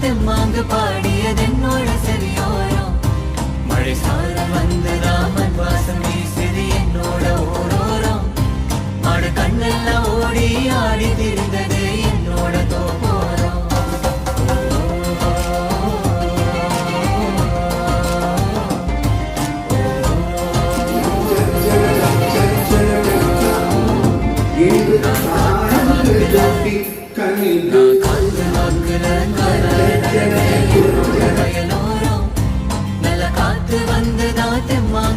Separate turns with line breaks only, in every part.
தெம்மாங்கு பாடியதென்னோட சரியோரம் மழை சாரல் வந்ததா மண் வாசம் வீசுது என்னோட ஓரோரம் மாடு கண்ணெல்லாம் ஓடி ஆடி திரிந்தது என்னோட தோப்போரம் Thank you.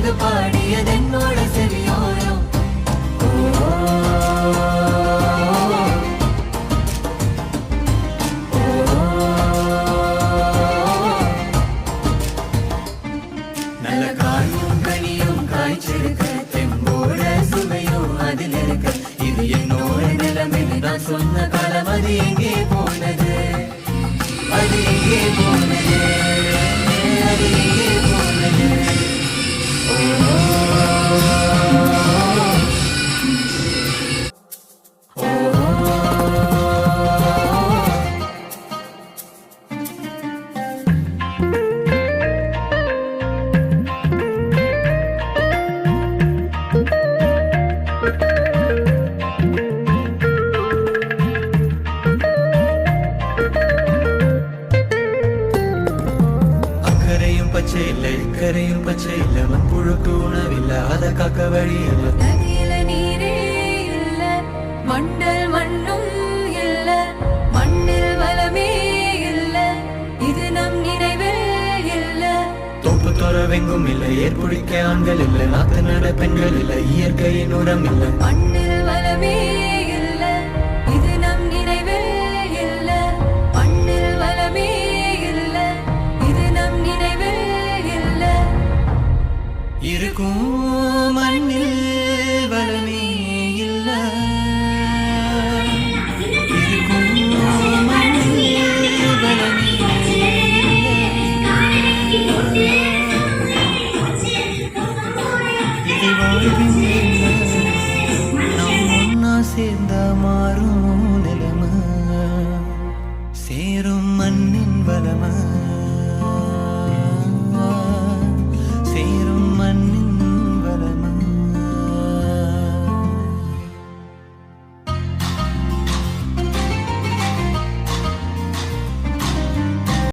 தெம்மாங்கு பாடியதென்னோட செவியோரம். நல்ல காயும் கனியும் காய்ச்சிருக்க தெம்போட சுவையும் அதில் இருக்க இது என்னோட நிலைமை நான் சொன்ன காலம் அது எங்கே போனது? அது எங்கே போனது? உணவில்லை அதை காக்க வழி இல்லை
நதியில நீரே இல்ல மண்டல் மண்ணும் இல்ல மண்ணில் வளமே இல்ல இது நம் நினைவில் இல்ல.
தோப்பு துறவெங்கும் இல்லை ஏற்புடிக்க ஆண்கள் இல்லை நாத்து நட பெண்கள் இல்லை இயற்கையின் உரம் இல்லை.
மண்ணில் வளமே
இருக்கும். மண்ணில் வளமே இல்ல. இருக்கும். மண்ணில் வளமே இது வாழ்வின் நாம் சேர்ந்த மாறும்.